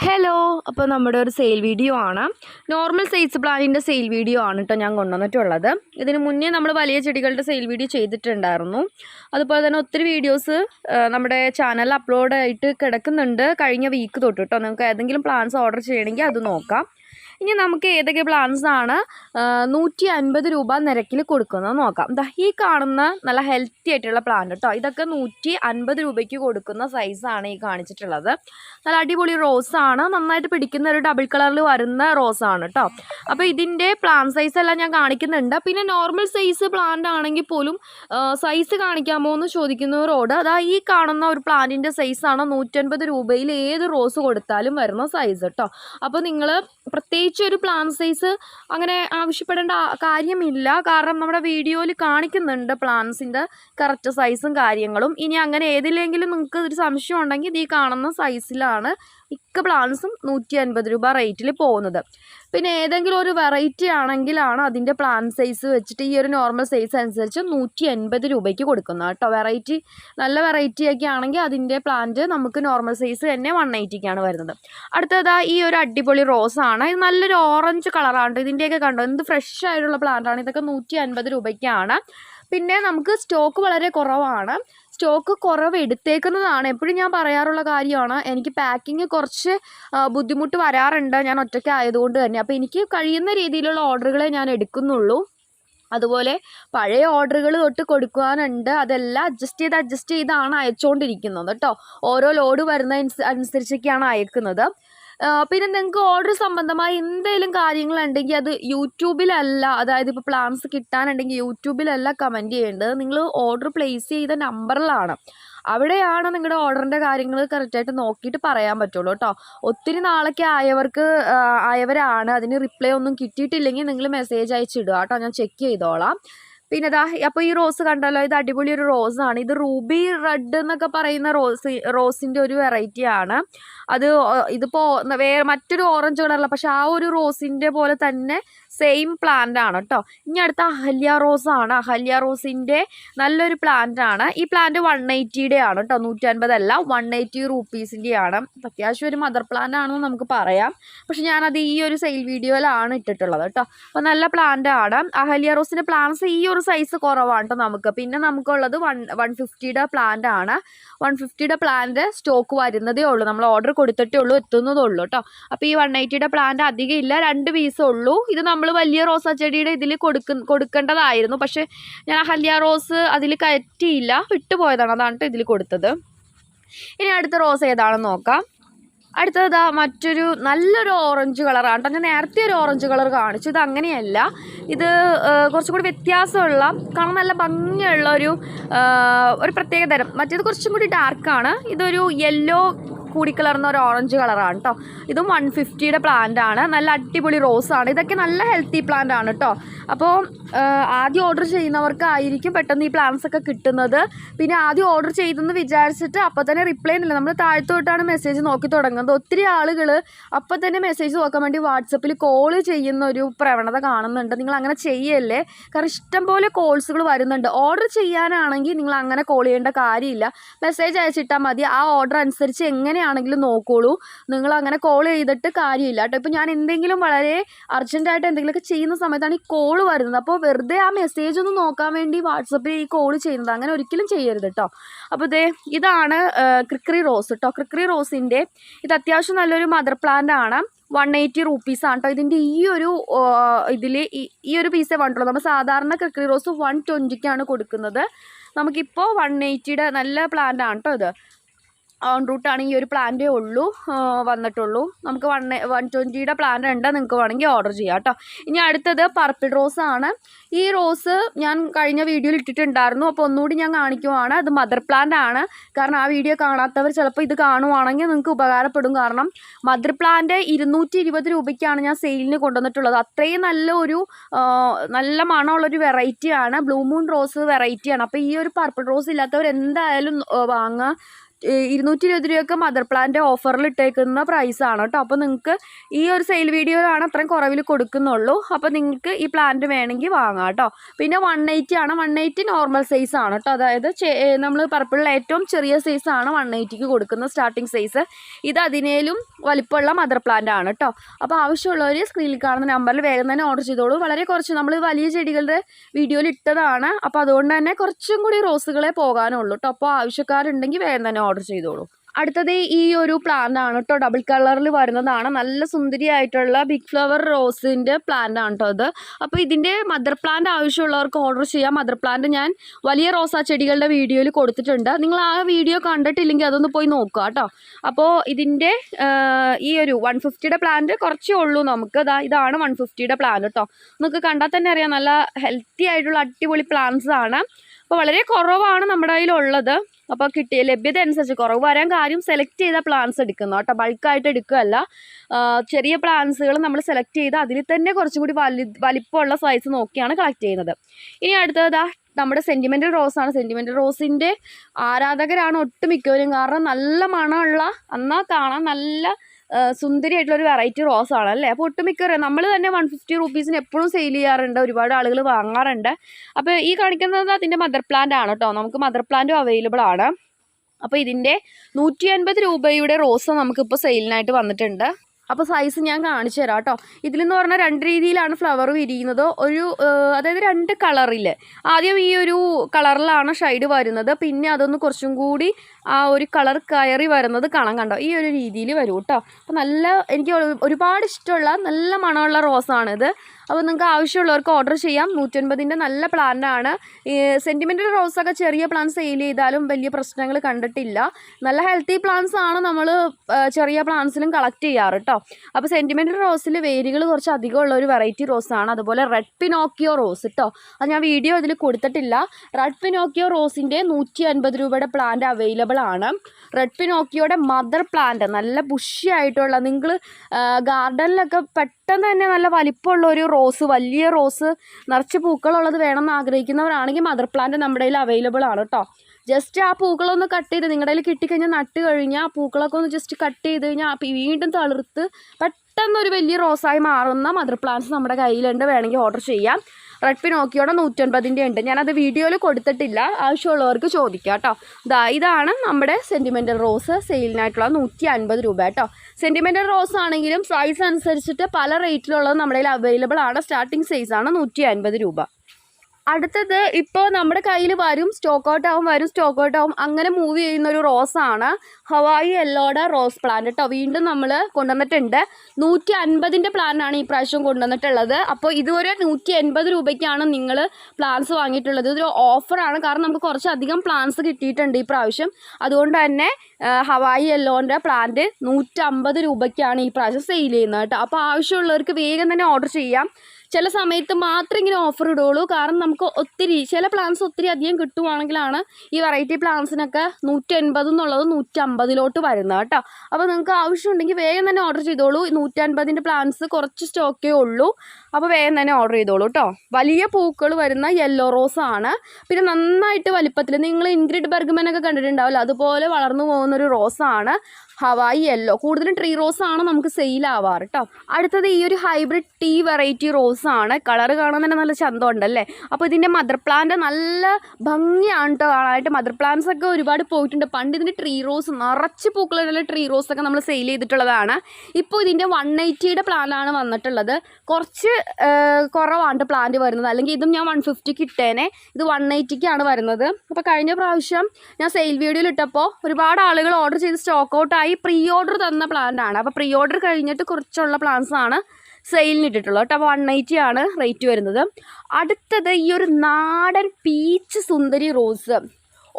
Hello അപ്പോൾ നമ്മുടെ ഒരു സെയിൽ വീഡിയോ ആണ്. നോർമൽ സൈസ് പ്ലാനിന്റെ സെയിൽ വീഡിയോ ആണ് കേട്ടോ ഞാൻ കൊണ്ടുവന്നിട്ടുള്ളത്. ഇതിന് മുന്നേ നമ്മൾ വലിയ ചെടികളുടെ സെയിൽ വീഡിയോ ചെയ്തിട്ടുണ്ടായിരുന്നു. അതുപോലെ തന്നെ ഒത്തിരി വീഡിയോസ് നമ്മുടെ ചാനലിൽ അപ്ലോഡ് ആയിട്ട് കിടക്കുന്നുണ്ട്. കഴിഞ്ഞ വീക്ക് തൊട്ട് കേട്ടോ നിങ്ങൾക്ക് ഏതെങ്കിലും പ്ലാൻസ് ഓർഡർ ചെയ്യണമെങ്കിൽ അത് നോക്കാം. ഇനി നമുക്ക് ഏതൊക്കെ പ്ലാൻസ് ആണ് നൂറ്റി അൻപത് രൂപ നിരക്കിൽ കൊടുക്കുന്നത് നോക്കാം. ദാ ഈ കാണുന്ന നല്ല ഹെൽത്തി ആയിട്ടുള്ള പ്ലാൻ കേട്ടോ ഇതൊക്കെ നൂറ്റി അൻപത് രൂപയ്ക്ക് കൊടുക്കുന്ന സൈസാണ് ഈ കാണിച്ചിട്ടുള്ളത്. നല്ല അടിപൊളി റോസ് ആണ് നന്നായിട്ട് പിടിക്കുന്ന ഒരു ഡബിൾ കളറിൽ വരുന്ന റോസ് ആണ് കേട്ടോ അപ്പോൾ ഇതിന്റെ പ്ലാൻ സൈസ് എല്ലാം ഞാൻ കാണിക്കുന്നുണ്ട്. പിന്നെ നോർമൽ സൈസ് പ്ലാന്റ് ആണെങ്കിൽ പോലും സൈസ് കാണിക്കാമോ എന്ന് ചോദിക്കുന്നവരോട് അതാ ഈ കാണുന്ന ഒരു പ്ലാന്റിന്റെ സൈസാണ് നൂറ്റൻപത് രൂപയിൽ ഏത് റോസ് കൊടുത്താലും വരുന്ന സൈസ് കേട്ടോ അപ്പോൾ നിങ്ങൾ പ്രത്യേകിച്ച് ഒരു പ്ലാൻ സൈസ് അങ്ങനെ ആവശ്യപ്പെടേണ്ട കാര്യമില്ല. കാരണം നമ്മുടെ വീഡിയോയിൽ കാണിക്കുന്നുണ്ട് പ്ലാൻസിന്റെ കറക്റ്റ് സൈസും കാര്യങ്ങളും. ഇനി അങ്ങനെ ഏതിലെങ്കിലും നിങ്ങൾക്ക് ഒരു സംശയം ഉണ്ടെങ്കിൽ ഈ കാണുന്ന സൈസിലാണ് മിക്ക പ്ലാൻസും നൂറ്റി അൻപത് രൂപ റേറ്റിൽ പോകുന്നത്. പിന്നെ ഏതെങ്കിലും ഒരു വെറൈറ്റി ആണെങ്കിലാണ് അതിന്റെ പ്ലാൻ സൈസ് വെച്ചിട്ട് ഈ ഒരു നോർമൽ സൈസ് അനുസരിച്ച് നൂറ്റി എൺപത് രൂപയ്ക്ക് കൊടുക്കുന്നത് കേട്ടോ. വെറൈറ്റി നല്ല വെറൈറ്റി ഒക്കെ ആണെങ്കിൽ അതിന്റെ പ്ലാന്റ് നമുക്ക് നോർമൽ സൈസ് തന്നെ വൺ എയ്റ്റിക്കാണ് വരുന്നത്. അടുത്തതാ ഈ ഒരു അടിപൊളി ആണ്. ഇത് നല്ലൊരു ഓറഞ്ച് കളറാണ് ഇതിന്റെയൊക്കെ കണ്ടോ? എന്ത് ഫ്രഷ് ആയിട്ടുള്ള പ്ലാന്റാണ് ഇതൊക്കെ നൂറ്റി അൻപത് രൂപയ്ക്കാണ്. പിന്നെ നമുക്ക് സ്റ്റോക്ക് വളരെ കുറവാണ്. സ്റ്റോക്ക് കുറവ് എടുത്തേക്കുന്നതാണ്. എപ്പോഴും ഞാൻ പറയാറുള്ള കാര്യമാണ് എനിക്ക് പാക്കിങ് കുറച്ച് ബുദ്ധിമുട്ട് വരാറുണ്ട്. ഞാൻ ഒറ്റയ്ക്ക് ആയതുകൊണ്ട് തന്നെ. അപ്പോൾ എനിക്ക് കഴിയുന്ന രീതിയിലുള്ള ഓർഡറുകളെ ഞാൻ എടുക്കുന്നുള്ളൂ. അതുപോലെ പഴയ ഓർഡറുകൾ തൊട്ട് കൊടുക്കുവാനുണ്ട്. അതെല്ലാം അഡ്ജസ്റ്റ് ചെയ്ത് അഡ്ജസ്റ്റ് ചെയ്താണ് അയച്ചുകൊണ്ടിരിക്കുന്നത് കേട്ടോ ഓരോ ലോഡ് വരുന്ന അനുസരിച്ചൊക്കെയാണ് അയക്കുന്നത്. പിന്നെ നിങ്ങൾക്ക് ഓർഡർ സംബന്ധമായി എന്തെങ്കിലും കാര്യങ്ങൾ ഉണ്ടെങ്കിൽ അത് യൂട്യൂബിലല്ല അതായത് ഇപ്പോൾ പ്ലാൻസ് കിട്ടാനുണ്ടെങ്കിൽ യൂട്യൂബിലല്ല കമന്റ് ചെയ്യേണ്ടത്. നിങ്ങൾ ഓർഡർ പ്ലേസ് ചെയ്ത നമ്പറിലാണ് അവിടെയാണ് നിങ്ങളുടെ ഓർഡറിന്റെ കാര്യങ്ങൾ കറക്റ്റായിട്ട് നോക്കിയിട്ട് പറയാൻ പറ്റുള്ളൂ കേട്ടോ ഒത്തിരി നാളൊക്കെ ആയവർക്ക് ആയവരാണ്. അതിന് റിപ്ലൈ ഒന്നും കിട്ടിയിട്ടില്ലെങ്കിൽ നിങ്ങൾ മെസ്സേജ് അയച്ചിടുക കേട്ടോ ഞാൻ ചെക്ക് ചെയ്തോളാം. പിന്നെ ഇതാ അപ്പോൾ ഈ റോസ് കണ്ടല്ലോ ഇത് അടിപൊളി ഒരു റോസ് ആണ് ഇത് റൂബി റെഡ് എന്നൊക്കെ പറയുന്ന റോസ് റോസിന്റെ ഒരു വെറൈറ്റി ആണ്. അത് ഇതിപ്പോ വേറെ മറ്റൊരു ഓറഞ്ച് കളറല്ല പക്ഷെ ആ ഒരു റോസിന്റെ പോലെ തന്നെ സെയിം പ്ലാന്റ് ആണ് കേട്ടോ ഇനി അടുത്ത അഹല്യ റോസ് ആണ്. അഹല്യ റോസിന്റെ നല്ലൊരു പ്ലാന്റ് ആണ്. ഈ പ്ലാന്റ് വൺ എയ്റ്റിയുടെ ആണ് കേട്ടോ നൂറ്റൻപതല്ല. വൺ എയ്റ്റി റുപ്പീസിന്റെ ആണ് അത്യാവശ്യം ഒരു മദർ പ്ലാന്റ് ആണെന്ന് നമുക്ക് പറയാം. പക്ഷെ ഞാനത് ഈ ഒരു സെയിൽ വീഡിയോയിലാണ് ഇട്ടിട്ടുള്ളത് കേട്ടോ അപ്പോൾ നല്ല പ്ലാന്റ് ആണ്. അഹല്യ റോസിന്റെ പ്ലാന്റ്സ് ഈ ഒരു സൈസ് കുറവാണ് നമുക്ക്. പിന്നെ നമുക്കുള്ളത് വൺ വൺ ഫിഫ്റ്റിയുടെ പ്ലാന്റ് ആണ്. വൺ ഫിഫ്റ്റിയുടെ പ്ലാന്റ് സ്റ്റോക്ക് വരുന്നതേ ഉള്ളൂ. നമ്മൾ ഓർഡർ കൊടുത്തിട്ടേ ഉള്ളൂ എത്തുന്നതേ ഉള്ളൂ കേട്ടോ അപ്പോൾ ഈ വൺ എയ്റ്റിയുടെ പ്ലാന്റ് അധികം ഇല്ല രണ്ട് പീസേ ഉള്ളൂ. ഇത് നമ്മൾ വലിയ റോസാ ചെടിയുടെ ഇതിൽ കൊടുക്ക കൊടുക്കേണ്ടതായിരുന്നു. പക്ഷേ ഞാൻ അഹല്യ റോസ് അതിൽ കയറ്റിയില്ല വിട്ടുപോയതാണ്. അതാണ് ഇതിൽ കൊടുത്തത്. ഇനി അടുത്ത റോസ് ഏതാണെന്ന് നോക്കാം. അടുത്തതാ മറ്റൊരു നല്ലൊരു ഓറഞ്ച് കളറാണ് കേട്ടോ. ഞാൻ നേരത്തെ ഒരു ഓറഞ്ച് കളർ കാണിച്ചു. ഇത് അങ്ങനെയല്ല. ഇത് കുറച്ചും കൂടി വ്യത്യാസമുള്ള കാണാൻ നല്ല ഭംഗിയുള്ള ഒരു ഒരു പ്രത്യേക തരം മറ്റേത് കുറച്ചും കൂടി ഡാർക്കാണ് ഇതൊരു യെല്ലോ കൂടിക്കലർന്ന ഒരു ഓറഞ്ച് കളറാണ് കേട്ടോ ഇതും വൺ ഫിഫ്റ്റിയുടെ പ്ലാന്റ് ആണ്. നല്ല അടിപൊളി റോസ് ആണ്. ഇതൊക്കെ നല്ല ഹെൽത്തി പ്ലാന്റ് ആണ് കേട്ടോ അപ്പോൾ ആദ്യം ഓർഡർ ചെയ്യുന്നവർക്കായിരിക്കും പെട്ടെന്ന് ഈ പ്ലാന്റ്സ് ഒക്കെ കിട്ടുന്നത്. പിന്നെ ആദ്യം ഓർഡർ ചെയ്തെന്ന് വിചാരിച്ചിട്ട് അപ്പോൾ തന്നെ റിപ്ലൈ ഇല്ല നമ്മൾ താഴത്തോട്ടാണ് മെസ്സേജ് നോക്കി തുടങ്ങുന്നത്. ഒത്തിരി ആളുകൾ അപ്പോൾ തന്നെ മെസ്സേജ് നോക്കാൻ വേണ്ടി വാട്സപ്പിൽ കോൾ ചെയ്യുന്ന ഒരു പ്രവണത കാണുന്നുണ്ട്. നിങ്ങൾ അങ്ങനെ ചെയ്യല്ലേ? കാരണം ഇഷ്ടം പോലെ കോൾസുകൾ വരുന്നുണ്ട്. ഓർഡർ ചെയ്യാനാണെങ്കിൽ നിങ്ങൾ അങ്ങനെ കോൾ ചെയ്യേണ്ട കാര്യമില്ല. മെസ്സേജ് അയച്ചിട്ടാൽ മതി. ആ ഓർഡർ അനുസരിച്ച് എങ്ങനെയാണെങ്കിലും നോക്കോളൂ നിങ്ങൾ അങ്ങനെ കോൾ ചെയ്തിട്ട് കാര്യമില്ല കേട്ടോ. ഇപ്പോൾ ഞാൻ എന്തെങ്കിലും വളരെ അർജന്റായിട്ട് എന്തെങ്കിലുമൊക്കെ ചെയ്യുന്ന സമയത്താണ് ഈ കോൾ വരുന്നത്. അപ്പോൾ വെറുതെ ആ മെസ്സേജ് ഒന്ന് നോക്കാൻ വേണ്ടി വാട്സപ്പിൽ ഈ കോൾ ചെയ്യുന്നത്. അങ്ങനെ ഒരിക്കലും ചെയ്യരുത് കേട്ടോ അപ്പോൾ ഇതേ ഇതാണ് ക്രിക്രി റോസ് കേട്ടോ ക്രിക്രി റോസിന്റെ ഇത് അത്യാവശ്യം നല്ലൊരു മദർ പ്ലാന്റ് ആണ്. വൺ എയ്റ്റി റുപ്പീസ് ആണ് കേട്ടോ ഇതിന്റെ ഈ ഒരു ഇതിൽ ഈ ഒരു പീസേ വേണ്ടുള്ളൂ നമ്മൾ സാധാരണ ക്രിക്രി റോസ് വൺ ട്വന്റിക്കാണ് കൊടുക്കുന്നത്. നമുക്കിപ്പോൾ വൺ എയ്റ്റിയുടെ നല്ല പ്ലാന്റ് ആണ് കേട്ടോ ഇത്. ഓൺ റൂട്ടാണ് ഈ ഒരു പ്ലാന്റേ ഉള്ളൂ. വന്നിട്ടുള്ളൂ. നമുക്ക് വൺ വൺ ട്വന്റിയുടെ പ്ലാന്റ് ഉണ്ട്. നിങ്ങൾക്ക് വേണമെങ്കിൽ ഓർഡർ ചെയ്യാം കേട്ടോ. ഇനി അടുത്തത് പർപ്പിൾ റോസ് ആണ്. ഈ റോസ് ഞാൻ കഴിഞ്ഞ വീഡിയോയിൽ ഇട്ടിട്ടുണ്ടായിരുന്നു. അപ്പോൾ ഒന്നുകൂടി ഞാൻ കാണിക്കുവാണ്. അത് മദർ പ്ലാന്റ് ആണ്. കാരണം ആ വീഡിയോ കാണാത്തവർ ചിലപ്പോൾ ഇത് കാണുവാണെങ്കിൽ നിങ്ങൾക്ക് ഉപകാരപ്പെടും. കാരണം മദർ പ്ലാന്റ് ഇരുന്നൂറ്റി ഇരുപത് രൂപയ്ക്കാണ് ഞാൻ സെയിലിന് കൊണ്ടുവന്നിട്ടുള്ളത്. അത്രയും നല്ല ഒരു നല്ല മണമുള്ളൊരു വെറൈറ്റിയാണ് ബ്ലൂ മൂൺ റോസ് വെറൈറ്റിയാണ് അപ്പോൾ ഈ ഒരു പർപ്പിൾ റോസ് ഇല്ലാത്തവർ എന്തായാലും വാങ്ങുക. ഇരുന്നൂറ്റി ഇരുപത് രൂപയൊക്കെ മദർ പ്ലാന്റ് ഓഫറിൽ ഇട്ടേക്കുന്ന പ്രൈസാണ് കേട്ടോ അപ്പോൾ നിങ്ങൾക്ക് ഈ ഒരു സെയിൽ വീഡിയോയിലാണ് അത്രയും കുറവിൽ കൊടുക്കുന്നുള്ളൂ. അപ്പോൾ നിങ്ങൾക്ക് ഈ പ്ലാന്റ് വേണമെങ്കിൽ വാങ്ങാം കേട്ടോ പിന്നെ വൺ എയ്റ്റി ആണ്. വൺ എയ്റ്റി നോർമൽ ആണ് കേട്ടോ അതായത് നമ്മൾ പർപ്പിളിൽ ഏറ്റവും ചെറിയ സൈസാണ് വൺ എയ്റ്റിക്ക് കൊടുക്കുന്ന സ്റ്റാർട്ടിങ് സൈസ് ഇത് അതിനേലും വലിപ്പമുള്ള മദർ പ്ലാന്റ് ആണ് കേട്ടോ അപ്പോൾ ആവശ്യമുള്ളവർ സ്ക്രീനിൽ കാണുന്ന നമ്പറിൽ വേഗം തന്നെ ഓർഡർ ചെയ്തോളൂ. വളരെ കുറച്ച് നമ്മൾ വലിയ ചെടികളുടെ വീഡിയോയിൽ ഇട്ടതാണ്. അപ്പോൾ അതുകൊണ്ട് തന്നെ കുറച്ചും കൂടി റോസുകളെ പോകാനുള്ളൂ കേട്ടോ അപ്പോൾ ആവശ്യക്കാരുണ്ടെങ്കിൽ വേഗം തന്നെ ഓർഡർ ചെയ്തോളൂ. അടുത്തത് ഈ ഒരു പ്ലാന്റ് ആണ് കേട്ടോ ഡബിൾ കളറിൽ വരുന്നതാണ്. നല്ല സുന്ദരിയായിട്ടുള്ള ബിഗ് ഫ്ലവർ റോസിന്റെ പ്ലാന്റ് ആണ് കേട്ടോ അത്. അപ്പോൾ ഇതിന്റെ മദർ പ്ലാന്റ് ആവശ്യമുള്ളവർക്ക് ഓർഡർ ചെയ്യാം. മദർ പ്ലാന്റ് ഞാൻ വലിയ റോസാ ചെടികളുടെ വീഡിയോയിൽ കൊടുത്തിട്ടുണ്ട്. നിങ്ങൾ ആ വീഡിയോ കണ്ടിട്ടില്ലെങ്കിൽ അതൊന്ന് പോയി നോക്കുക കേട്ടോ അപ്പോൾ ഇതിന്റെ ഈ ഒരു വൺ ഫിഫ്റ്റിയുടെ പ്ലാന്റ് കുറച്ചേ ഉള്ളൂ നമുക്ക്. ഇതാ ഇതാണ് വൺ ഫിഫ്റ്റിയുടെ പ്ലാന്റ് കേട്ടോ നിങ്ങൾക്ക് കണ്ടാൽ തന്നെ അറിയാം. നല്ല ഹെൽത്തി ആയിട്ടുള്ള അടിപൊളി പ്ലാന്റ്സ് ആണ്. അപ്പോൾ വളരെ കുറവാണ് നമ്മുടെ കയ്യിലുള്ളത്. അപ്പോൾ കിട്ടിയ ലഭ്യത അനുസരിച്ച് കുറവ് വരാൻ കാര്യം സെലക്ട് ചെയ്ത പ്ലാന്റ്സ് എടുക്കുന്നു കേട്ടോ. ബൾക്കായിട്ട് എടുക്കുകയല്ല. ചെറിയ പ്ലാന്റ്സുകൾ നമ്മൾ സെലക്ട് ചെയ്ത് അതിൽ തന്നെ കുറച്ചും കൂടി വലി വലിപ്പമുള്ള സൈസ് നോക്കിയാണ് കളക്ട് ചെയ്യുന്നത്. ഇനി അടുത്തത് നമ്മുടെ സെന്റിമെന്റൽ റോസാണ് സെന്റിമെന്റൽ റോസിന്റെ ആരാധകരാണ് ഒട്ടുമിക്കവരും. കാരണം നല്ല മണമുള്ള എന്നാൽ കാണാൻ നല്ല സുന്ദരിയായിട്ടുള്ള ഒരു വെറൈറ്റി റോസ് ആണ് അല്ലേ അപ്പോൾ ഒട്ടുമിക്കവരും നമ്മൾ തന്നെ വൺ ഫിഫ്റ്റി റുപ്പീസിന് എപ്പോഴും സെയിൽ ചെയ്യാറുണ്ട്. ഒരുപാട് ആളുകൾ വാങ്ങാറുണ്ട്. അപ്പോൾ ഈ കാണിക്കുന്നത് അതിന്റെ മദർ പ്ലാന്റ് ആണ് കേട്ടോ നമുക്ക് മദർ പ്ലാന്റും അവൈലബിൾ ആണ്. അപ്പോൾ ഇതിന്റെ നൂറ്റി അൻപത് രൂപയുടെ റോസ് നമുക്കിപ്പോൾ സെയിലിനായിട്ട് വന്നിട്ടുണ്ട്. അപ്പോൾ സൈസ് ഞാൻ കാണിച്ചു തരാം കേട്ടോ. ഇതിലെന്ന് പറഞ്ഞാൽ രണ്ട് രീതിയിലാണ് ഫ്ലവർ വിരിയുന്നത്. ഒരു അതായത് രണ്ട് കളറിൽ ആദ്യം ഈ ഒരു കളറിലാണ് ഷൈഡ് വരുന്നത്. പിന്നെ അതൊന്ന് കുറച്ചും കൂടി ആ ഒരു കളർ കയറി വരുന്നത് കാണാൻ കണ്ടോ? ഈ ഒരു രീതിയിൽ വരും കേട്ടോ. അപ്പോൾ നല്ല എനിക്ക് ഒരുപാട് ഇഷ്ടമുള്ള നല്ല മണമുള്ള റോസാണിത് അപ്പോൾ നിങ്ങൾക്ക് ആവശ്യമുള്ളവർക്ക് ഓർഡർ ചെയ്യാം. നൂറ്റൻപതിന്റെ നല്ല പ്ലാന്റാണ് സെന്റിമെന്റൽ റോസൊക്കെ ചെറിയ പ്ലാന്റ് സെയിൽ ചെയ്താലും വലിയ പ്രശ്നങ്ങൾ കണ്ടിട്ടില്ല. നല്ല ഹെൽത്തി പ്ലാന്റ്സ് ആണ് നമ്മൾ ചെറിയ പ്ലാന്റ്സിലും കളക്ട് ചെയ്യാറ് കേട്ടോ അപ്പോൾ സെന്റിമെന്റൽ റോസിൽ വേരുകൾ കുറച്ച് അധികം ഉള്ള ഒരു വെറൈറ്റി റോസാണ് അതുപോലെ റെഡ് പിനോക്കിയോ റോസ് കേട്ടോ അത് ഞാൻ വീഡിയോ ഇതിൽ കൊടുത്തിട്ടില്ല. റെഡ് പിനോക്കിയോ റോസിന്റെ നൂറ്റി അൻപത് രൂപയുടെ പ്ലാന്റ് അവൈലബിൾ ആണ്. റെഡ് പിനോക്കിയോയുടെ മദർ പ്ലാന്റ് നല്ല ബുഷി ആയിട്ടുള്ള നിങ്ങൾ ഗാർഡനിലൊക്കെ പെട്ടെന്ന് തന്നെ നല്ല വലിപ്പമുള്ള ഒരു റോസ് വലിയ റോസ് നിറച്ച് പൂക്കളുള്ളത് വേണമെന്ന് ആഗ്രഹിക്കുന്നവരാണെങ്കിൽ മദർ പ്ലാന്റ് നമ്മുടെ കയ്യിൽ അവൈലബിൾ ആണ് കേട്ടോ ജസ്റ്റ് ആ പൂക്കളൊന്ന് കട്ട് ചെയ്ത് നിങ്ങളുടെ കയ്യിൽ കിട്ടിക്കഴിഞ്ഞാൽ നട്ട് കഴിഞ്ഞാൽ ആ പൂക്കളൊക്കെ ഒന്ന് ജസ്റ്റ് കട്ട് ചെയ്ത് കഴിഞ്ഞാൽ വീണ്ടും തളിർത്ത് പെട്ടെന്ന് ഒരു വലിയ റോസായി മാറുന്ന മദർ പ്ലാന്റ്സ് നമ്മുടെ കയ്യിലുണ്ട്. വേണമെങ്കിൽ ഓർഡർ ചെയ്യാം. റെഡ് പിനോക്കിയോടെ നൂറ്റൊൻപതിന്റെ ഉണ്ട്. ഞാനത് വീഡിയോയിൽ കൊടുത്തിട്ടില്ല. ആവശ്യമുള്ളവർക്ക് ചോദിക്കാം കേട്ടോ. ദാ ഇതാണ് നമ്മുടെ സെന്റിമെന്റൽ റോസ് സെയിലിനായിട്ടുള്ള നൂറ്റി അൻപത് രൂപ കേട്ടോ. സെന്റിമെന്റൽ റോസ് ആണെങ്കിലും സൈസ് അനുസരിച്ചിട്ട് പല റേറ്റിലുള്ളത് നമ്മുടെ കയ്യിൽ അവൈലബിൾ ആണ്. സ്റ്റാർട്ടിംഗ് സൈസാണ് നൂറ്റി രൂപ. അടുത്തത് ഇപ്പോൾ നമ്മുടെ കയ്യിൽ വരും സ്റ്റോക്ക് ഔട്ട് ആവും വരും സ്റ്റോക്ക് ഔട്ട് ആവും. അങ്ങനെ മൂവ് ചെയ്യുന്ന ഒരു റോസാണ് ഹവായി എല്ലോഡ റോസ് പ്ലാന്റ് കേട്ടോ വീണ്ടും നമ്മൾ കൊണ്ടുവന്നിട്ടുണ്ട്. നൂറ്റി അൻപതിന്റെ പ്ലാനാണ് ഈ പ്രാവശ്യം കൊണ്ടുവന്നിട്ടുള്ളത്. അപ്പോൾ ഇതുവരെ നൂറ്റി എൺപത് രൂപയ്ക്കാണ് നിങ്ങൾ പ്ലാൻസ് വാങ്ങിയിട്ടുള്ളത്. ഇതൊരു ഓഫറാണ് കാരണം നമുക്ക് കുറച്ചധികം പ്ലാൻസ് കിട്ടിയിട്ടുണ്ട് ഈ പ്രാവശ്യം. അതുകൊണ്ട് തന്നെ ഹവായി എല്ലോന്റെ പ്ലാന്റ് നൂറ്റമ്പത് രൂപയ്ക്കാണ് ഈ പ്രാവശ്യം സെയിൽ ചെയ്യുന്നത് കേട്ടോ. അപ്പോൾ ആവശ്യമുള്ളവർക്ക് വേഗം തന്നെ ഓർഡർ ചെയ്യാം. ചില സമയത്ത് മാത്രം ഇങ്ങനെ ഓഫർ ഇടുകയുള്ളൂ. കാരണം നമുക്ക് ഒത്തിരി ചില പ്ലാൻസ് ഒത്തിരി അധികം കിട്ടുവാണെങ്കിലാണ് ഈ വെറൈറ്റി പ്ലാൻസിനൊക്കെ നൂറ്റി എൺപത് എന്നുള്ളത് നൂറ്റമ്പതിലോട്ട് വരുന്നത് കേട്ടോ. അപ്പോൾ നിങ്ങൾക്ക് ആവശ്യമുണ്ടെങ്കിൽ വേഗം തന്നെ ഓർഡർ ചെയ്തോളൂ. നൂറ്റൻപതിന്റെ പ്ലാൻസ് കുറച്ച് സ്റ്റോക്കേ ഉള്ളൂ. അപ്പോൾ വേഗം തന്നെ ഓർഡർ ചെയ്തോളൂ കേട്ടോ. വലിയ പൂക്കൾ വരുന്ന യെല്ലോ റോസ് ആണ്. പിന്നെ നന്നായിട്ട് വലിപ്പത്തിൽ നിങ്ങൾ ഇൻഗ്രിഡ് ബർഗ്മനൊക്കെ കണ്ടിട്ടുണ്ടാവില്ല? അതുപോലെ വളർന്നു പോകുന്നൊരു റോസാണ് ഹവായി യെല്ലോ കൂടുതലും ട്രീ റോസ് ആണ് നമുക്ക് സെയിൽ ആവാറ് കേട്ടോ അടുത്തത് ഈ ഒരു ഹൈബ്രിഡ് ടീ വെറൈറ്റി റോസ് ആണ്. കളർ കാണാൻ തന്നെ നല്ല ചന്തം ഉണ്ടല്ലേ അപ്പോൾ ഇതിന്റെ മദർ പ്ലാന്റ് നല്ല ഭംഗിയാണ് കേട്ടോ കാണാനായിട്ട്. മദർ പ്ലാന്റ്സ് ഒക്കെ ഒരുപാട് പോയിട്ടുണ്ട്. പണ്ട് ഇതിന്റെ ട്രീ റോസ് നിറച്ച് പൂക്കളുള്ള ട്രീ റോസ് ഒക്കെ നമ്മൾ സെയിൽ ചെയ്തിട്ടുള്ളതാണ്. ഇപ്പോൾ ഇതിന്റെ വൺ എയ്റ്റിയുടെ പ്ലാനാണ് വന്നിട്ടുള്ളത്. കുറച്ച് കുറവാണ് പ്ലാന്റ് വരുന്നത്. അല്ലെങ്കിൽ ഇതും ഞാൻ വൺ ഫിഫ്റ്റിക്ക് ഇട്ടേനെ. ഇത് വൺ എയ്റ്റിക്കാണ് വരുന്നത്. അപ്പോൾ കഴിഞ്ഞ പ്രാവശ്യം ഞാൻ സെയിൽ വീഡിയോയിൽ ഇട്ടപ്പോൾ ഒരുപാട് ആളുകൾ ഓർഡർ ചെയ്ത് സ്റ്റോക്ക് ഔട്ടായി പ്രീ ഓർഡർ തന്ന പ്ലാന്റ് ആണ്. അപ്പോൾ പ്രീ ഓർഡർ കഴിഞ്ഞിട്ട് കുറച്ചുള്ള പ്ലാന്റ്സ് ആണ് സെയിലിന് ഇട്ടിട്ടുള്ളത് കേട്ടോ. അപ്പോൾ വൺ എയ്റ്റി ആണ് റേറ്റ് വരുന്നത്. അടുത്തത് ഈ ഒരു നാടൻ പീച്ച് സുന്ദരി റോസ്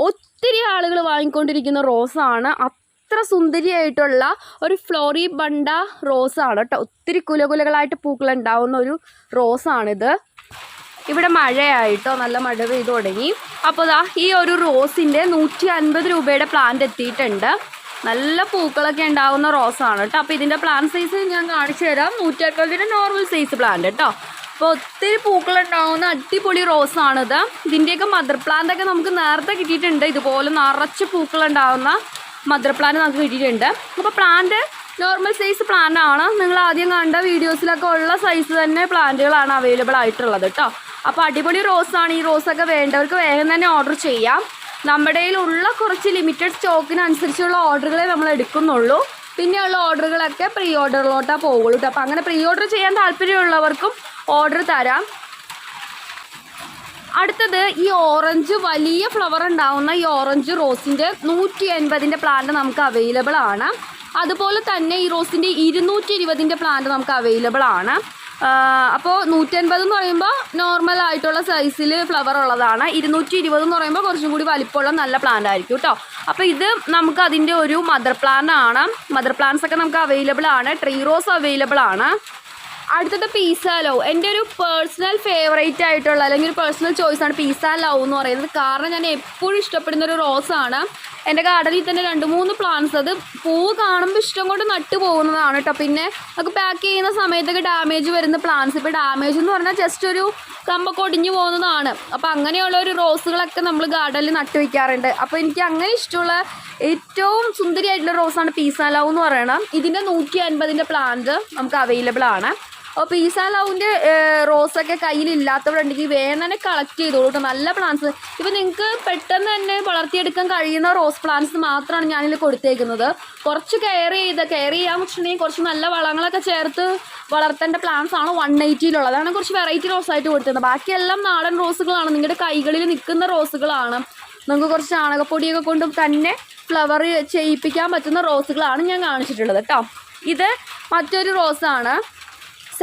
ഒത്തിരി ആളുകൾ വാങ്ങിക്കൊണ്ടിരിക്കുന്ന റോസാണ് അത്ര സുന്ദരിയായിട്ടുള്ള ഒരു ഫ്ലോറി ബണ്ട റോസാണ് കേട്ടോ. ഒത്തിരി കുലകുലകളായിട്ട് പൂക്കൾ ഉണ്ടാവുന്ന ഒരു റോസാണിത് ഇവിടെ മഴയായിട്ടോ നല്ല മഴ പെയ്തു തുടങ്ങി. അപ്പോൾ ദാ ഈ ഒരു റോസിന്റെ നൂറ്റി അൻപത് രൂപയുടെ പ്ലാന്റ് എത്തിയിട്ടുണ്ട്. നല്ല പൂക്കളൊക്കെ ഉണ്ടാവുന്ന റോസാണ് കേട്ടോ. അപ്പോൾ ഇതിന്റെ പ്ലാന്റ് സൈസ് ഞാൻ കാണിച്ചു തരാം. നൂറ്റി അൻപതിന്റെ നോർമൽ സൈസ് പ്ലാന്റ് കേട്ടോ. അപ്പോൾ ഒത്തിരി പൂക്കൾ ഉണ്ടാവുന്ന അടിപൊളി റോസാണിത്. ഇതിന്റെയൊക്കെ മദർ പ്ലാന്റ് ഒക്കെ നമുക്ക് നേരത്തെ കിട്ടിയിട്ടുണ്ട്. ഇതുപോലെ നിറച്ച് പൂക്കൾ ഉണ്ടാവുന്ന മദർ പ്ലാന്റ് നമുക്ക് കിട്ടിയിട്ടുണ്ട്. അപ്പോൾ പ്ലാന്റ് നോർമൽ സൈസ് പ്ലാന്റ് ആണ്. നിങ്ങൾ ആദ്യം കണ്ട വീഡിയോസിലൊക്കെ ഉള്ള സൈസ് തന്നെ പ്ലാന്റുകളാണ് അവൈലബിൾ ആയിട്ടുള്ളത് കേട്ടോ. അപ്പോൾ അടിപൊളി റോസാണ് ഈ റോസൊക്കെ വേണ്ടവർക്ക് വേഗം തന്നെ ഓർഡർ ചെയ്യാം. നമ്മുടെ കയ്യിലുള്ള കുറച്ച് ലിമിറ്റഡ് സ്റ്റോക്കിനനുസരിച്ചുള്ള ഓർഡറുകളെ നമ്മൾ എടുക്കുന്നുള്ളൂ. പിന്നെയുള്ള ഓർഡറുകളൊക്കെ പ്രീ ഓർഡറിലോട്ടാണ് പോകുള്ളൂ കേട്ടോ അങ്ങനെ പ്രീ ഓർഡർ ചെയ്യാൻ താല്പര്യമുള്ളവർക്കും ഓർഡർ തരാം. അടുത്തത് ഈ ഓറഞ്ച് വലിയ ഫ്ലവർ ഉണ്ടാവുന്ന ഈ ഓറഞ്ച് റോസിന്റെ നൂറ്റി എൺപതിന്റെ പ്ലാന്റ് നമുക്ക് അവൈലബിൾ ആണ്. അതുപോലെ തന്നെ ഈ റോസിന്റെ ഇരുന്നൂറ്റി ഇരുപതിന്റെ പ്ലാന്റ് നമുക്ക് അവൈലബിൾ ആണ്. അപ്പോൾ നൂറ്റൻപത് എന്ന് പറയുമ്പോൾ നോർമൽ ആയിട്ടുള്ള സൈസിൽ ഫ്ലവർ ഉള്ളതാണ്. ഇരുന്നൂറ്റി ഇരുപത് എന്ന് പറയുമ്പോൾ കുറച്ചും കൂടി വലിപ്പമുള്ള നല്ല പ്ലാന്റ് ആയിരിക്കും കേട്ടോ അപ്പോൾ ഇത് നമുക്ക് അതിന്റെ ഒരു മദർ പ്ലാൻ ആണ്. മദർ പ്ലാന്റ്സ് ഒക്കെ നമുക്ക് അവൈലബിൾ ആണ്. ട്രീ റോസ് അവൈലബിൾ ആണ്. അടുത്തത് പീസ ലവ് എന്റെ ഒരു പേഴ്സണൽ ഫേവറേറ്റ് ആയിട്ടുള്ള അല്ലെങ്കിൽ ഒരു പേഴ്സണൽ ചോയ്സാണ് പീസ ലവ് എന്ന് പറയുന്നത്. കാരണം ഞാൻ എപ്പോഴും ഇഷ്ടപ്പെടുന്ന ഒരു റോസാണ് എന്റെ ഗാർഡനിൽ തന്നെ രണ്ട് മൂന്ന് പ്ലാന്റ്സ് അത് പൂവ് കാണുമ്പോൾ ഇഷ്ടം കൊണ്ട് നട്ടു പോകുന്നതാണ് കേട്ടോ പിന്നെ നമുക്ക് പാക്ക് ചെയ്യുന്ന സമയത്തൊക്കെ ഡാമേജ് വരുന്ന പ്ലാന്റ്സ് ഇപ്പോൾ ഡാമേജ് എന്ന് പറഞ്ഞാൽ ജസ്റ്റ് ഒരു കമ്പൊക്കെ ഒടിഞ്ഞു പോകുന്നതാണ്. അപ്പോൾ അങ്ങനെയുള്ള ഒരു റോസുകളൊക്കെ നമ്മൾ ഗാർഡനിൽ നട്ടു വയ്ക്കാറുണ്ട് അപ്പോൾ എനിക്ക് അങ്ങനെ ഇഷ്ടമുള്ള ഏറ്റവും സുന്ദരിയായിട്ടുള്ള റോസാണ് പീസാലാവ് ലവ് എന്ന് പറയുന്നത് ഇതിന്റെ നൂറ്റി അൻപതിന്റെ പ്ലാന്റ് നമുക്ക് അവൈലബിൾ ആണ്. അപ്പോൾ പീസ ലവിന്റെ റോസൊക്കെ കയ്യിലില്ലാത്തവരുണ്ടെങ്കിൽ തന്നെ കളക്ട് ചെയ്തോളൂ നല്ല പ്ലാന്റ്സ് ഇപ്പോൾ നിങ്ങൾക്ക് പെട്ടെന്ന് തന്നെ വളർത്തിയെടുക്കാൻ കഴിയുന്ന റോസ് പ്ലാന്റ്സ് മാത്രമാണ് ഞാനിതിൽ കൊടുത്തേക്കുന്നത്. കുറച്ച് കെയർ ചെയ്ത് കെയർ ചെയ്യാൻ വെച്ചിട്ടുണ്ടെങ്കിൽ കുറച്ച് നല്ല വളങ്ങളൊക്കെ ചേർത്ത് വളർത്തേണ്ട പ്ലാന്റ്സ് ആണ് വൺ എയ്റ്റിയിലുള്ളത് അതാണ് കുറച്ച് വെറൈറ്റി റോസ് ആയിട്ട് കൊടുത്തത് ബാക്കിയെല്ലാം നാടൻ റോസുകളാണ് നിങ്ങളുടെ കൈകളിൽ നിൽക്കുന്ന റോസുകളാണ് നമുക്ക് കുറച്ച് ചാണകപ്പൊടിയൊക്കെ കൊണ്ട് തന്നെ ഫ്ലവർ ചെയ്യിപ്പിക്കാൻ പറ്റുന്ന റോസുകളാണ് ഞാൻ കാണിച്ചിട്ടുള്ളത് കേട്ടോ ഇത് മറ്റൊരു റോസാണ്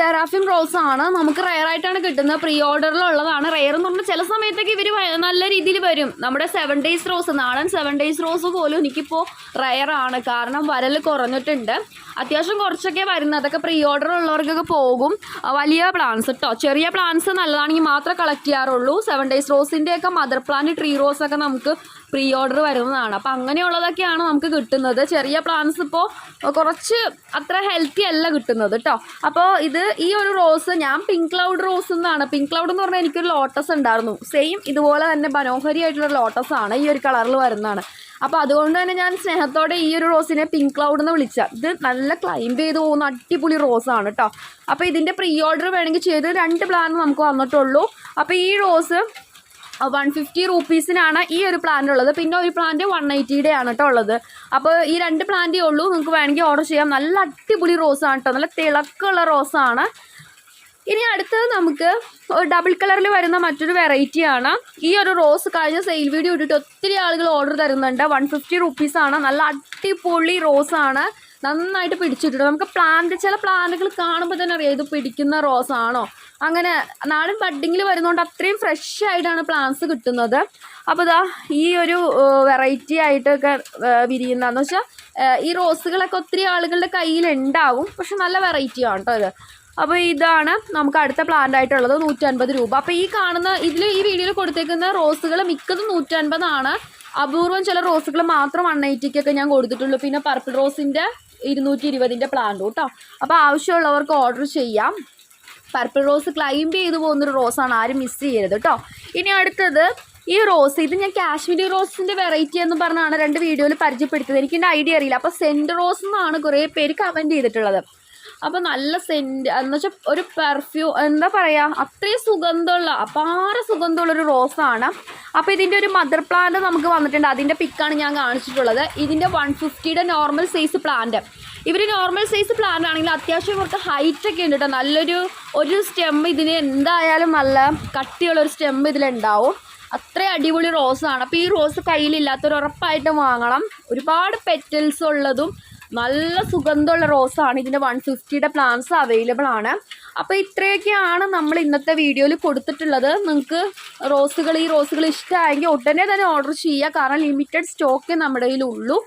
സെറാഫിം റോൾസ് ആണ്. നമുക്ക് റെയർ ആയിട്ടാണ് കിട്ടുന്നത്. പ്രീ ഓർഡറിലുള്ളതാണ് റെയർ എന്ന് പറഞ്ഞാൽ ചില സമയത്തൊക്കെ ഇവർ നല്ല രീതിയിൽ വരും. നമ്മുടെ സെവൻ ഡേയ്സ് റോസ് നാടൻ സെവൻ ഡേയ്സ് റോസ് പോലും എനിക്കിപ്പോൾ റെയർ ആണ്. കാരണം വരൽ കുറഞ്ഞിട്ടുണ്ട്. അത്യാവശ്യം കുറച്ചൊക്കെ വരുന്നത്. അതൊക്കെ പ്രീ ഓർഡർ ഉള്ളവർക്കൊക്കെ പോകും വലിയ പ്ലാന്റ്സ് കേട്ടോ ചെറിയ പ്ലാന്റ്സ് നല്ലതാണെങ്കിൽ മാത്രമേ കളക്ട് ചെയ്യാറുള്ളൂ. സെവൻ ഡേയ്സ് റോസിന്റെയൊക്കെ മദർ പ്ലാന്റ് ട്രീ റോസ് ഒക്കെ നമുക്ക് പ്രീ ഓർഡർ വരുന്നതാണ്. അപ്പോൾ അങ്ങനെയുള്ളതൊക്കെയാണ് നമുക്ക് കിട്ടുന്നത്. ചെറിയ പ്ലാന്റ്സ് ഇപ്പോൾ കുറച്ച് അത്ര ഹെൽത്തി അല്ല കിട്ടുന്നത് കേട്ടോ അപ്പോൾ ഇത് ഈ ഒരു റോസ് ഞാൻ പിങ്ക് ക്ലൗഡ് റോസ് എന്നാണ്. പിങ്ക് ക്ലൗഡ് എന്ന് പറഞ്ഞാൽ എനിക്കൊരു ലോട്ടസ് ഉണ്ടായിരുന്നു. സെയിം ഇതുപോലെ തന്നെ മനോഹരിയായിട്ടുള്ള ലോട്ടസ് ആണ് ഈ ഒരു കളറിൽ വരുന്നതാണ്. അപ്പോൾ അതുകൊണ്ട് തന്നെ ഞാൻ സ്നേഹത്തോടെ ഈ ഒരു റോസിനെ പിങ്ക് ക്ലൗഡ് എന്ന് വിളിച്ച. ഇത് നല്ല ക്ലൈംബ് ചെയ്ത് പോകുന്ന അടിപൊളി റോസാണ് കേട്ടോ അപ്പോൾ ഇതിന്റെ പ്രീ ഓർഡർ വേണമെങ്കിൽ ചെയ്ത് രണ്ട് പ്ലാൻ നമുക്ക് വന്നിട്ടുള്ളൂ. അപ്പോൾ ഈ റോസ് വൺ ഫിഫ്റ്റി റുപ്പീസിനാണ് ഈ ഒരു പ്ലാന്റ് ഉള്ളത്. പിന്നെ ഒരു പ്ലാന്റ് വൺ എയ്റ്റിയുടെ ആണ് കേട്ടോ ഉള്ളത്. അപ്പോൾ ഈ രണ്ട് പ്ലാന്റേ ഉള്ളൂ. നിങ്ങൾക്ക് വേണമെങ്കിൽ ഓർഡർ ചെയ്യാം. നല്ല അടിപൊളി റോസാണ് കേട്ടോ നല്ല തിളക്കമുള്ള റോസാണ് ഇനി അടുത്തത് നമുക്ക് ഡബിൾ കളറിൽ വരുന്ന മറ്റൊരു വെറൈറ്റിയാണ് ഈ ഒരു റോസ് കഴിഞ്ഞ സെയിൽ വീഡിയോ ഇട്ടിട്ട് ഒത്തിരി ആളുകൾ ഓർഡർ തരുന്നുണ്ട്. വൺ ഫിഫ്റ്റി റുപ്പീസാണ് നല്ല അടിപൊളി റോസാണ് നന്നായിട്ട് പിടിച്ചിട്ടുണ്ട്. നമുക്ക് പ്ലാന്റ് ചില പ്ലാന്റുകൾ കാണുമ്പോൾ തന്നെ അറിയാം ഇത് പിടിക്കുന്ന റോസാണോ അങ്ങനെ നാടൻ ബഡ്ഡിങ്ങിൽ വരുന്നതുകൊണ്ട് അത്രയും ഫ്രഷ് ആയിട്ടാണ് പ്ലാന്റ്സ് കിട്ടുന്നത്. അപ്പോൾ ഇതാ ഈ ഒരു വെറൈറ്റി ആയിട്ടൊക്കെ വിരിയുന്നതെന്ന് വെച്ചാൽ ഈ റോസുകളൊക്കെ ഒത്തിരി ആളുകളുടെ കയ്യിൽ ഉണ്ടാവും പക്ഷെ നല്ല വെറൈറ്റി ആണ് കേട്ടോ ഇത്. അപ്പോൾ ഇതാണ് നമുക്ക് അടുത്ത പ്ലാന്റ് ആയിട്ടുള്ളത് നൂറ്റൻപത് രൂപ. അപ്പോൾ ഈ കാണുന്ന ഇതിൽ ഈ വീഡിയോയിൽ കൊടുത്തേക്കുന്ന റോസുകൾ മിക്കതും നൂറ്റൻപതാണ്. അപൂർവം ചില റോസുകൾ മാത്രം വൺ എയ്റ്റിക്കൊക്കെ ഞാൻ കൊടുത്തിട്ടുള്ളൂ. പിന്നെ പർപ്പിൾ റോസിന്റെ ഇരുന്നൂറ്റി ഇരുപതിന്റെ പ്ലാന്റ് കേട്ടോ അപ്പോൾ ആവശ്യമുള്ളവർക്ക് ഓർഡർ ചെയ്യാം. പർപ്പിൾ റോസ് ക്ലൈംബ് ചെയ്ത് പോകുന്നൊരു റോസാണ്. ആരും മിസ് ചെയ്യരുത് കേട്ടോ ഇനി അടുത്തത് ഈ റോസ് ഇത് ഞാൻ കാശ്മീരി റോസിന്റെ വെറൈറ്റി എന്ന് പറഞ്ഞാണ് രണ്ട് വീഡിയോയിൽ പരിചയപ്പെടുത്തിയത്. എനിക്ക് എന്റെ ഐഡിയ അറിയില്ല. അപ്പോൾ സെന്റ് റോസ് എന്നാണ് കുറേ പേര് കമന്റ് ചെയ്തിട്ടുള്ളത്. അപ്പോൾ നല്ല സെന്റ് എന്ന് വെച്ചാൽ ഒരു പെർഫ്യൂം എന്താ പറയുക അത്രയും സുഗന്ധമുള്ള അപാര സുഗന്ധമുള്ളൊരു റോസാണ് അപ്പോൾ ഇതിന്റെ ഒരു മദർ പ്ലാന്റ് നമുക്ക് വന്നിട്ടുണ്ട്. അതിന്റെ പിക്കാണ് ഞാൻ കാണിച്ചിട്ടുള്ളത്. ഇതിന്റെ വൺ ഫിഫ്റ്റിയുടെ നോർമൽ സൈസ് പ്ലാന്റ് ഇവർ നോർമൽ സൈസ് പ്ലാന്റ് ആണെങ്കിൽ അത്യാവശ്യം കുറച്ച് ഹൈറ്റ് ഒക്കെ ഉണ്ട് കേട്ടോ നല്ലൊരു ഒരു സ്റ്റെം ഇതിന് എന്തായാലും നല്ല കട്ടിയുള്ള ഒരു സ്റ്റെം ഇതിലുണ്ടാവും. അത്രയും അടിപൊളി റോസാണ് അപ്പോൾ ഈ റോസ് കയ്യിലില്ലാത്തൊരു ഉറപ്പായിട്ടും വാങ്ങണം. ഒരുപാട് പെറ്റൽസ് ഉള്ളതും നല്ല സുഗന്ധമുള്ള റോസാണ് ഇതിന്റെ വൺ ഫിഫ്റ്റിയുടെ പ്ലാന്റ്സ് അവൈലബിൾ ആണ്. അപ്പോൾ ഇത്രയൊക്കെയാണ് നമ്മൾ ഇന്നത്തെ വീഡിയോയിൽ കൊടുത്തിട്ടുള്ളത്. നിങ്ങൾക്ക് റോസുകൾ ഈ റോസുകൾ ഇഷ്ടമായെങ്കിൽ ഉടനെ തന്നെ ഓർഡർ ചെയ്യുക കാരണം ലിമിറ്റഡ് സ്റ്റോക്ക് നമ്മുടെ കയ്യിലുള്ളൂ.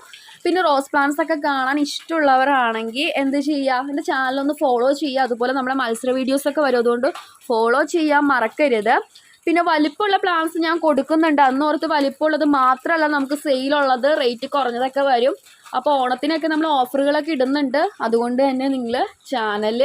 പിന്നെ റോസ് പ്ലാന്റ്സ് ഒക്കെ കാണാൻ ഇഷ്ടമുള്ളവരാണെങ്കിൽ എന്ത് ചെയ്യുക? എന്റെ ചാനലൊന്ന് ഫോളോ ചെയ്യുക. അതുപോലെ നമ്മുടെ മത്സര വീഡിയോസൊക്കെ വരും. അതുകൊണ്ട് ഫോളോ ചെയ്യാൻ മറക്കരുത്. പിന്നെ വലിപ്പമുള്ള പ്ലാന്റ്സ് ഞാൻ കൊടുക്കുന്നുണ്ട്. അന്നോർത്ത് വലിപ്പമുള്ളത് മാത്രമല്ല നമുക്ക് സെയിലുള്ളത് റേറ്റ് കുറഞ്ഞതൊക്കെ വരും. അപ്പോൾ ഓണത്തിനൊക്കെ നമ്മൾ ഓഫറുകളൊക്കെ ഇടുന്നുണ്ട്. അതുകൊണ്ട് തന്നെ നിങ്ങൾ ചാനൽ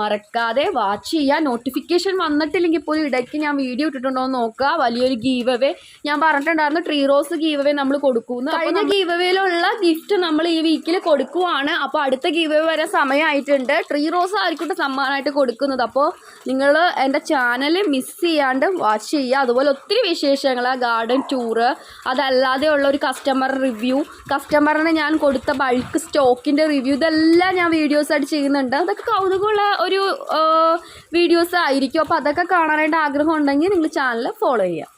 മറക്കാതെ വാച്ച് ചെയ്യുക നോട്ടിഫിക്കേഷൻ വന്നിട്ടില്ലെങ്കിൽ പോലും ഇടയ്ക്ക് ഞാൻ വീഡിയോ ഇട്ടിട്ടുണ്ടോ എന്ന് നോക്കുക. വലിയൊരു ഗീവ് അവേ ഞാൻ പറഞ്ഞിട്ടുണ്ടായിരുന്നു ട്രീ റോസ് ഗീവ് അവേ നമ്മൾ കൊടുക്കുന്നു കഴിഞ്ഞ ഗീവ് അവേയിലുള്ള ഗിഫ്റ്റ് നമ്മൾ ഈ വീക്കിൽ കൊടുക്കുവാണ്. അപ്പോൾ അടുത്ത ഗീവ് അവേ വരെ സമയമായിട്ടുണ്ട്. ട്രീ റോസ് ആയിരിക്കും സമ്മാനമായിട്ട് കൊടുക്കുന്നത്. അപ്പോൾ നിങ്ങൾ എന്റെ ചാനൽ മിസ് ചെയ്യാണ്ട് വാച്ച് ചെയ്യുക. അതുപോലെ ഒത്തിരി വിശേഷങ്ങൾ ഗാർഡൻ ടൂറ് അതല്ലാതെ ഉള്ള ഒരു കസ്റ്റമർ റിവ്യൂ കസ്റ്റമറിന് ഞാൻ കൊടുത്ത ബൾക്ക് സ്റ്റോക്കിന്റെ റിവ്യൂ ഇതെല്ലാം ഞാൻ വീഡിയോസ് ആയിട്ട് ചെയ്യുന്നുണ്ട്. അതൊക്കെ കൗതുകമുള്ള ഒരു വീഡിയോസ് ആയിരിക്കും. അപ്പോൾ അതൊക്കെ കാണാനായിട്ട് ആഗ്രഹം ഉണ്ടെങ്കിൽ നിങ്ങൾ ചാനൽ ഫോളോ ചെയ്യുക.